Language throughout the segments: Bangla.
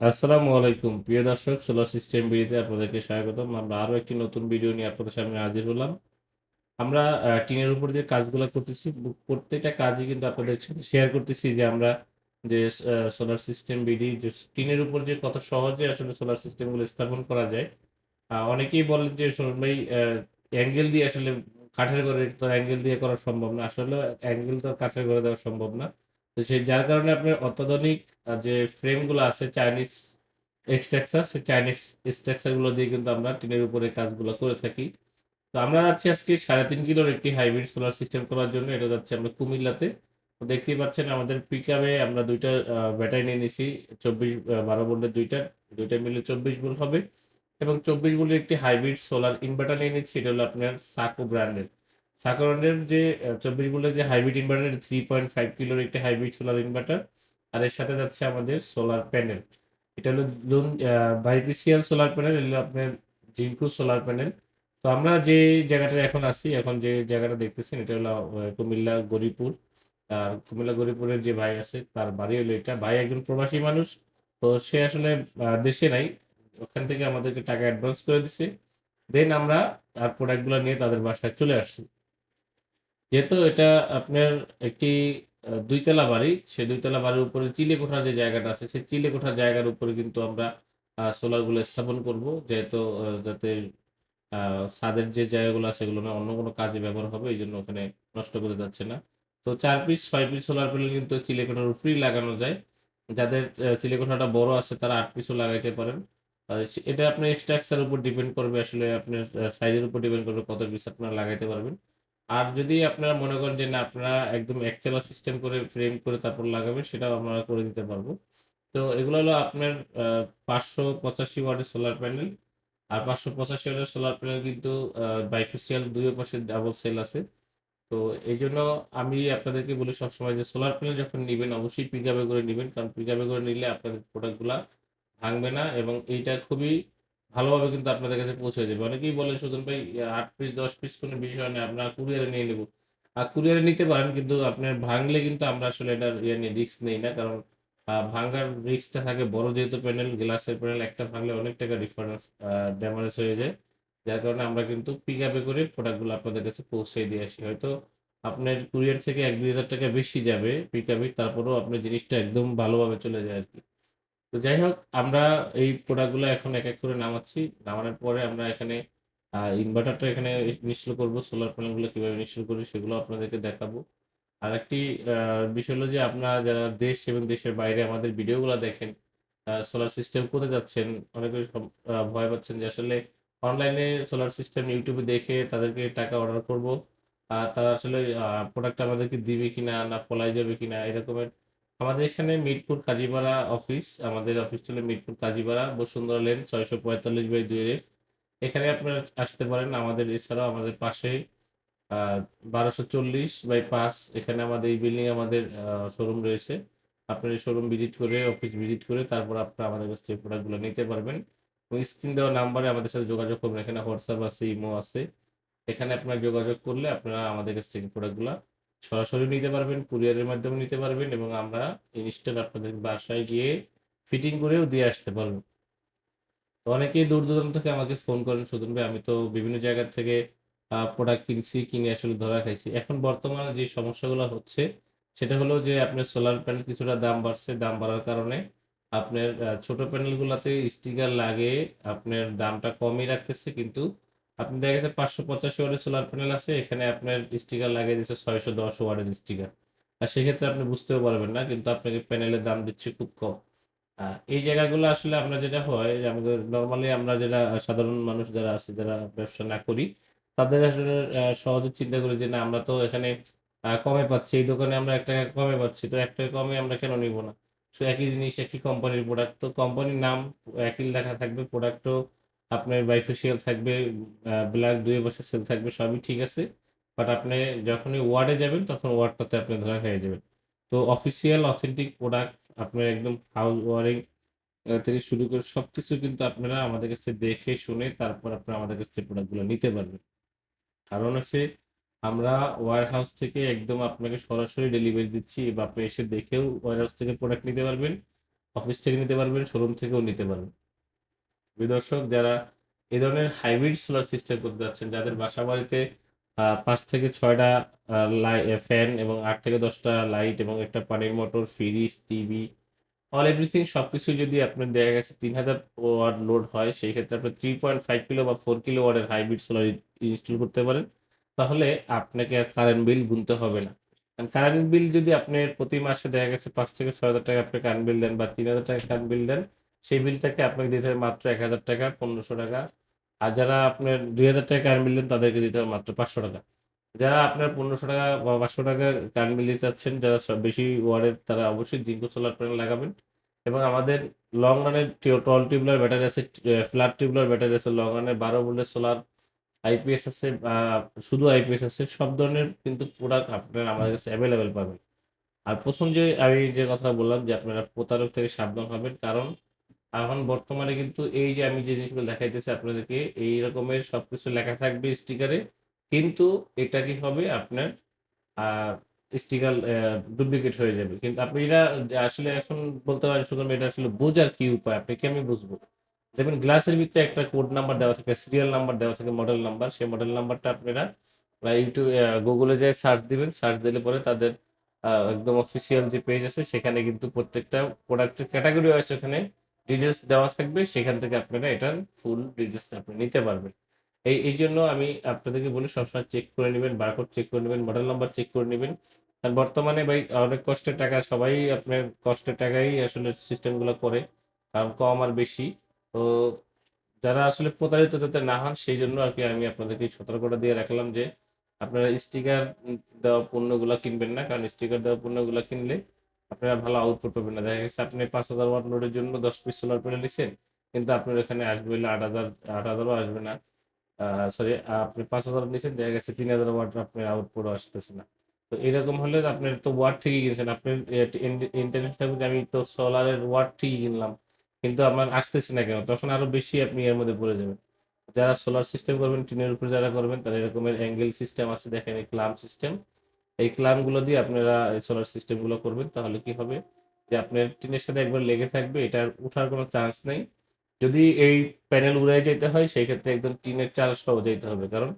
আসসালামু আলাইকুম। প্রিয় দর্শক সোলার সিস্টেম ভিডিওতে আপনাদেরকে স্বাগতম। আমরা আরও একটি নতুন ভিডিও নিয়ে আপনাদের সামনে হাজির হলাম। আমরা টিনের উপর যে কাজগুলো করতেছি, প্রত্যেকটা কাজই কিন্তু আপনাদের শেয়ার করতেছি যে আমরা যে সোলার সিস্টেম বিডি যে টিনের উপর যে কত সহজে আসলে সোলার সিস্টেমগুলো স্থাপন করা যায়। অনেকেই বলেন যে ভাই অ্যাঙ্গেল দিয়ে আসলে কাঠের ঘরে তো অ্যাঙ্গেল দিয়ে করা সম্ভব না। আসলে অ্যাঙ্গেল তো কাঠের ঘরে দেওয়া সম্ভব না। তো সেই, যার কারণে আপনার অত্যাধুনিক যে ফ্রেমগুলো আছে চাইনিজ স্ট্রাকচার, সেই চাইনিজ স্ট্রাকচারগুলো দিয়ে কিন্তু আমরা টিনের উপরে কাজগুলো করে থাকি। তো আমরা যাচ্ছি আজকে সাড়ে তিন কিলোর একটি হাইব্রিড সোলার সিস্টেম করার জন্য। এটা যাচ্ছে আমরা কুমিল্লাতে। তো দেখতেই পাচ্ছেন আমাদের পিক আমরা দুইটা ব্যাটারি নিয়ে নিছি। চব্বিশ বারো ভোল্টের দুইটা দুইটা মিলে চব্বিশ ভোল্ট হবে। এবং চব্বিশ ভোল্টের একটি হাইব্রিড সোলার ইনভার্টার নিয়ে নিচ্ছি। এটা হলো আপনার সাকো ব্র্যান্ডের সাকো ব্র্যান্ডের যে চব্বিশ ভোল্টের যে hybrid inverter three point five কিলোর একটি হাইব্রিড সোলার ইনভার্টার আর এর সাথে যাচ্ছে আমাদের সোলার প্যানেল এটা হলো লুন বাইপিসিয়াল সোলার প্যানেল এগুলো আপনার জিঙ্কু সোলার প্যানেল তো আমরা যে জায়গাটা এখন আছি, এখন যে জায়গাটা দেখতেছেন, এটা হলো কুমিল্লা গরিপুর। আর কুমিল্লা গরিপুরের যে ভাই আছে, তার বাড়ি হলো এটা। ভাই একজন প্রবাসী মানুষ, তো সে আসলে দেশে নাই। ওখান থেকে আমাদেরকে টাকা অ্যাডভান্স করে দিছে। দেন আমরা তার প্রোডাক্টগুলো নিয়ে তাদের বাসায় চলে আসছি। যেহেতু এটা আপনার একটি দুইতলা বাড়ি, সেই দুইতলা বাড়ির উপরে চিলে কোঠার যে জায়গাটা আছে, সেই চিলে কোঠার জায়গার উপরে কিন্তু আমরা সোলারগুলো স্থাপন করব। যেহেতু যাতে ছাদের যে জায়গাগুলো আছে, সেগুলো না অন্য কোনো কাজে ব্যবহার হবে, এই জন্য ওখানে নষ্ট করে যাচ্ছে না। তো চার পিস ছয় পিস সোলার প্যানেল কিন্তু চিলে কোঠার উপরেই লাগানো যায়। যাদের চিলে কোঠাটা বড় আছে, তারা আট পিসও লাগাইতে পারেন। সে- এটা আপনার স্ট্রাকচার উপর ডিপেন্ড করবে, আসলে আপনার সাইজের উপর ডিপেন্ড করবে, কত পিস আপনারা লাগাইতে পারবেন। আর যদি আপনারা মনে করেন যে না, আপনারা একদম একচেলা সিস্টেম করে ফ্রেম করে তারপর লাগাবেন, সেটাও আমরা করে দিতে পারব। তো এগুলো হলো আপনার পাঁচশো পঁচাশি ওয়াটের সোলার প্যানেল আর পাঁচশো পঁচাশি ওয়াটের সোলার প্যানেল কিন্তু বাইফেসিয়াল দুই পাশে ডাবল সেল আছে। তো এই জন্য আমি আপনাদেরকে বলি সবসময় যে সোলার প্যানেল যখন নেবেন, অবশ্যই পিক আপে করে নেবেন। কারণ পিক আপে করে নিলে আপনাদের প্রোডাক্টগুলা ভাঙবে না এবং এইটা খুবই ভালোভাবে কিন্তু আপনাদের কাছে পৌঁছে যাবে। অনেকেই বলে, সুজন ভাই আট পিস দশ পিস কোনো বিষয় নেই আপনারা কুরিয়ারে নিয়ে নেব। আর কুরিয়ারে নিতে পারেন, কিন্তু আপনার ভাঙলে কিন্তু আমরা আসলে এটার ইয়ে নিয়ে রিস্ক নেই না। কারণ ভাঙার রিস্কটা থাকে, বড় যেহেতু প্যানেল গ্লাসের প্যানেল একটা ভাঙলে অনেক টাকা ডিফারেন্স ড্যামেজ হয়ে যায়। যার কারণে আমরা কিন্তু পিক আপে করে প্রোডাক্টগুলো আপনাদের কাছে পৌঁছে দিয়ে আসি। হয়তো আপনার কুরিয়ার থেকে এক দুই হাজার টাকা বেশি যাবে পিক আপে তারপরেও আপনার জিনিসটা একদম ভালোভাবে চলে যায় আর কি। তো যাই হোক, আমরা এই প্রোডাক্টগুলো এখন এক এক করে নামাচ্ছি। নামানোর পরে আমরা এখানে ইনভার্টারটা এখানে ইনস্টল করব সোলার প্যানেলগুলো কীভাবে ইনস্টল করি সেগুলো আপনাদেরকে দেখাবো। আর একটি বিষয় হলো যে আপনারা যারা দেশ এবং দেশের বাইরে আমাদের ভিডিওগুলো দেখেন সোলার সিস্টেম কোথায় যাচ্ছেন, অনেকে ভয় পাচ্ছেন যে আসলে অনলাইনে সোলার সিস্টেম ইউটিউবে দেখে তাদেরকে টাকা অর্ডার করব। আর তারা আসলে প্রোডাক্ট আমাদেরকে দিবে কিনা, না ফলাই যাবে কিনা, এরকমের আমাদের এখানে মিরপুর কাজীপাড়া অফিস আমাদের অফিস ছিল মিরপুর কাজীপাড়া, বসুন্ধরা লেন ছয়শো পঁয়তাল্লিশ বাই দুই এর। এখানে আপনারা আসতে পারেন আমাদের, এছাড়াও আমাদের পাশে বারোশো চল্লিশ বাই পাঁচ, এখানে আমাদের এই বিল্ডিং আমাদের শোরুম রয়েছে। আপনার এই শোরুম ভিজিট করে অফিস ভিজিট করে, তারপর আপনারা আমাদের কাছ থেকে প্রোডাক্টগুলো নিতে পারবেন। এবং স্ক্রিন দেওয়া নাম্বারে আমাদের সাথে যোগাযোগ করবেন, এখানে হোয়াটসঅ্যাপ আছে ইমো আছে। এখানে আপনারা যোগাযোগ করলে আপনারা আমাদের কাছ থেকে প্রোডাক্টগুলো সরাসরি নিতে পারবেন, কুরিয়ারের মাধ্যমে নিতে পারবেন এবং আমরা ইনস্টল আপনাদের বাসায় গিয়ে ফিটিং করেও দিয়ে আসতে পারব। অনেকেই দূর দূরান্ত থেকে আমাকে ফোন করেন সুদন ভাই, আমি তো বিভিন্ন জায়গা থেকে প্রোডাক্ট কিনছি, কিনে আসলে ধরা খাইছি। এখন বর্তমানে যে সমস্যাগুলো হচ্ছে, সেটা হলো যে আপনার সোলার প্যানেল কিছুটা দাম বাড়ছে, দাম বাড়ার কারণে আপনার ছোট প্যানেলগুলোতে স্টিকার লাগে আপনার দামটা কমই রাখতেছে, কিন্তু আপনি দেখা গেছে পাঁচশো পঁচাশি ওয়াটের সোলার প্যানেল আছে, এখানে আপনার স্টিকার লাগিয়ে দিচ্ছে ছয়শো দশ ওয়ার্ডের স্টিকার আর সেক্ষেত্রে আপনি বুঝতেও পারবেন না, কিন্তু আপনাকে প্যানেলের দাম দিচ্ছে খুব কম। এই জায়গাগুলো আসলে আমরা যেটা হয় যে আমাদের নর্মালি আমরা যেটা সাধারণ মানুষ যারা আছে, যারা ব্যবসা না করি, তাদের আসলে সহজে চিন্তা করি যে না, আমরা তো এখানে কমে পাচ্ছি, এই দোকানে আমরা এক টাকা কমে পাচ্ছি, তো এক টাকা কমে আমরা কেন নিব না? সো একই জিনিস, একই কোম্পানির প্রোডাক্ট তো কোম্পানির নাম একই লেখা থাকবে প্রোডাক্টও আপনার বাইফেশিয়াল থাকবে ব্ল্যাক দুই বছর সেল থাকবে, সবই ঠিক আছে। বাট আপনি যখনই ওয়ার্ডে যাবেন, তখন ওয়ার্ডটাতে আপনি ধরা হয়ে যাবেন। তো অফিসিয়াল অথেন্টিক প্রোডাক্ট আপনার একদম হাউস ওয়ারিং থেকে শুরু করে সব কিছু কিন্তু আপনারা আমাদের কাছে দেখে শুনে তারপর আপনারা আমাদের কাছ প্রোডাক্টগুলো নিতে পারবেন। কারণ হচ্ছে আমরা ওয়ার হাউস থেকে একদম আপনাকে সরাসরি ডেলিভারি দিচ্ছি বা আপনি এসে দেখেও ওয়ার হাউস থেকে প্রোডাক্ট নিতে পারবেন অফিস থেকে নিতে পারবেন শোরুম থেকেও নিতে পারবেন। দর্শক যারা এ ধরনের হাইব্রিড সোলার সিস্টেম করতে যাচ্ছেন, যাদের বাসা বাড়িতে পাঁচ থেকে ছয়টা লাই ফ্যান এবং আট থেকে দশটা লাইট এবং একটা পানির motor fridge TV all everything সবকিছু যদি আপনার দেখা গেছে তিন হাজার ওয়াট লোড হয়, সেই ক্ষেত্রে আপনি থ্রি পয়েন্ট ফাইভ কিলো বা ফোর কিলো ওয়াটের হাইব্রিড সোলার ইনস্টল করতে পারেন। তাহলে আপনাকে আর কারেন্ট বিল গুনতে হবে না। কারেন্ট বিল যদি আপনি প্রতি মাসে দেখা গেছে পাঁচ থেকে ছয় হাজার টাকা আপনি কারেন্ট বিল দেন বা তিন হাজার টাকা কারেন্ট বিল দেন সেই বিলটাকে আপনাকে দিতে হবে মাত্র এক হাজার টাকা, পনেরোশো টাকা। আর যারা আপনার দুই হাজার টাকা কারেন্ট বিল দেন, তাদেরকে দিতে হবে মাত্র পাঁচশো টাকা। যারা আপনার পনেরোশো টাকা বা পাঁচশো টাকা কারেন্ট বিল দিতে চাচ্ছেন, যারা সব বেশি ওয়ার্ডের তারা অবশ্যই জিঙ্কো সোলার প্যানেল লাগাবেন। এবং আমাদের লং রানের টল টিউবলার ব্যাটারি আছে ফ্ল্যাট টিউবলার ব্যাটারি আছে লং রানের বারো ভোল্টের সোলার আইপিএস আছে শুধু আইপিএস আছে, সব ধরনের কিন্তু প্রোডাক্ট আপনারা আমাদের কাছে অ্যাভেলেবেল পাবেন। আর প্রথম যে আমি যে কথা বললাম যে আপনারা প্রতারক থেকে সাবধান হবেন, কারণ এখন বর্তমানে কিন্তু এই যে আমি যে জিনিসগুলো দেখাইতেছি আপনাদেরকে, এই রকমের সব কিছু লেখা থাকবে স্টিকারে। কিন্তু এটা কি হবে আপনার স্টিকার ডুপ্লিকেট হয়ে যাবে। কিন্তু আপনি এটা আসলে এখন বলতে পারেন শুধু এটা আসলে বোঝার কি উপায়? আপনি কেমনি বুঝব? দেখবেন গ্লাসের ভিতরে একটা কোড নাম্বার দেওয়া থাকে, সিরিয়াল নাম্বার দেওয়া থাকে, মডেল নাম্বার। সেই মডেল নাম্বারটা আপনারা ইউটিউব গুগলে যেয়ে সার্চ দিবেন, সার্চ দিলে পরে তাদের একদম অফিসিয়াল যে পেজ আছে, সেখানে কিন্তু প্রত্যেকটা প্রোডাক্টের ক্যাটাগরি আছে ওখানে। ডিটেলস দেওয়া থাকবে, সেখান থেকে আপনারা এটার ফুল ডিটেলস আপনি নিতে পারবেন। এই এই জন্য আমি আপনাদেরকে বলি, সবসময় চেক করে নেবেন বারকোড চেক করে নেবেন মডেল নাম্বার চেক করে নেবেন। আর বর্তমানে ভাই, অনেক কষ্টের টাকা, সবাই আপনার কষ্টের টাকাই আসলে সিস্টেমগুলো করে, কারণ কম আর বেশি। তো যারা আসলে প্রতারিত যাতে না হন, সেই জন্য আর কি আমি আপনাদেরকে সতর্কতা দিয়ে রাখলাম যে, আপনারা স্টিকার দেওয়া পণ্যগুলো কিনবেন না, কারণ স্টিকার দেওয়া পণ্যগুলো কিনলে আপনারা ভালো আউটপুট পাবেন না। দেখা গেছে আপনি পাঁচ হাজার ওয়াট লোডের জন্য দশ পিস সোলার প্যানেল নিছেন, কিন্তু আপনার এখানে আসবে হলে আট হাজার, আট হাজারও আসবে না। সরি আপনি পাঁচ হাজার নিয়েছেন দেখা গেছে তিন হাজার ওয়াট আপনার আউটপুটও আসতেছে না। তো এরকম হলে আপনার তো ওয়াট ঠিকই কিনছেন। আপনার ইন্টারনেট থাকবে যে আমি তো সোলারের ওয়াট ঠিকই কিনলাম, কিন্তু আমার আসতেছে না কেন? তখন আরও বেশি আপনি এর মধ্যে পড়ে যাবেন। যারা সোলার সিস্টেম করবেন, টিনের উপরে যারা করবেন তাদের এরকমের অ্যাঙ্গেল সিস্টেম আছে, দেখেন ক্লাম সিস্টেম এই ক্লামগুলো দিয়ে আপনারা সোলার সিস্টেমগুলো করবেন, তাহলে কি হবে? যে আপনার টিনের সাথে একবার লেগে থাকবে, এটার উঠার কোনো চান্স নেই। যদি এই প্যানেল উড়াই যেতে হয়, সেই ক্ষেত্রে একদম টিনের চাল সহ যেতে হবে। কারণ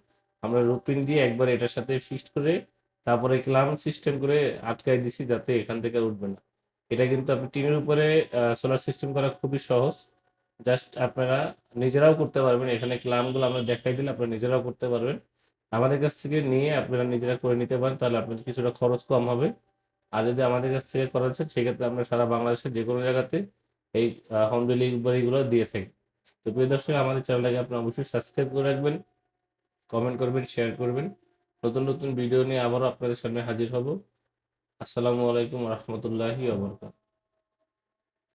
আমরা রুপিন দিয়ে একবার এটার সাথে ফিক্সড করে, তারপরে ক্লাম সিস্টেম করে আটকাই দিছি যাতে এখান থেকে উঠবে না। এটা কিন্তু আপনি টিনের উপরে সোলার সিস্টেম করা খুবই সহজ। জাস্ট আপনারা নিজেরাও করতে পারবেন। এখানে ক্লামগুলো আমরা দেখাই দিলে আপনারা নিজেরাও করতে পারবেন। আমাদের কাছ থেকে নিয়ে আপনারা নিজেরা করে নিতে পারেন, তাহলে আপনাদের কিছুটা খরচ কম হবে। আর যদি আমাদের কাছ থেকে করাচ্ছেন সেক্ষেত্রে আমরা সারা বাংলাদেশের যে কোনো জায়গাতে এই হোম ডেলিভারিগুলো দিয়ে থাকি। তো প্রিয় দর্শক, আমাদের চ্যানেলটাকে আপনারা অবশ্যই সাবস্ক্রাইব করে রাখবেন কমেন্ট করবেন শেয়ার করবেন। নতুন নতুন ভিডিও নিয়ে আবারও আপনাদের সামনে হাজির হব। আসসালামু আলাইকুম রহমতুল্লাহি ওবরকাত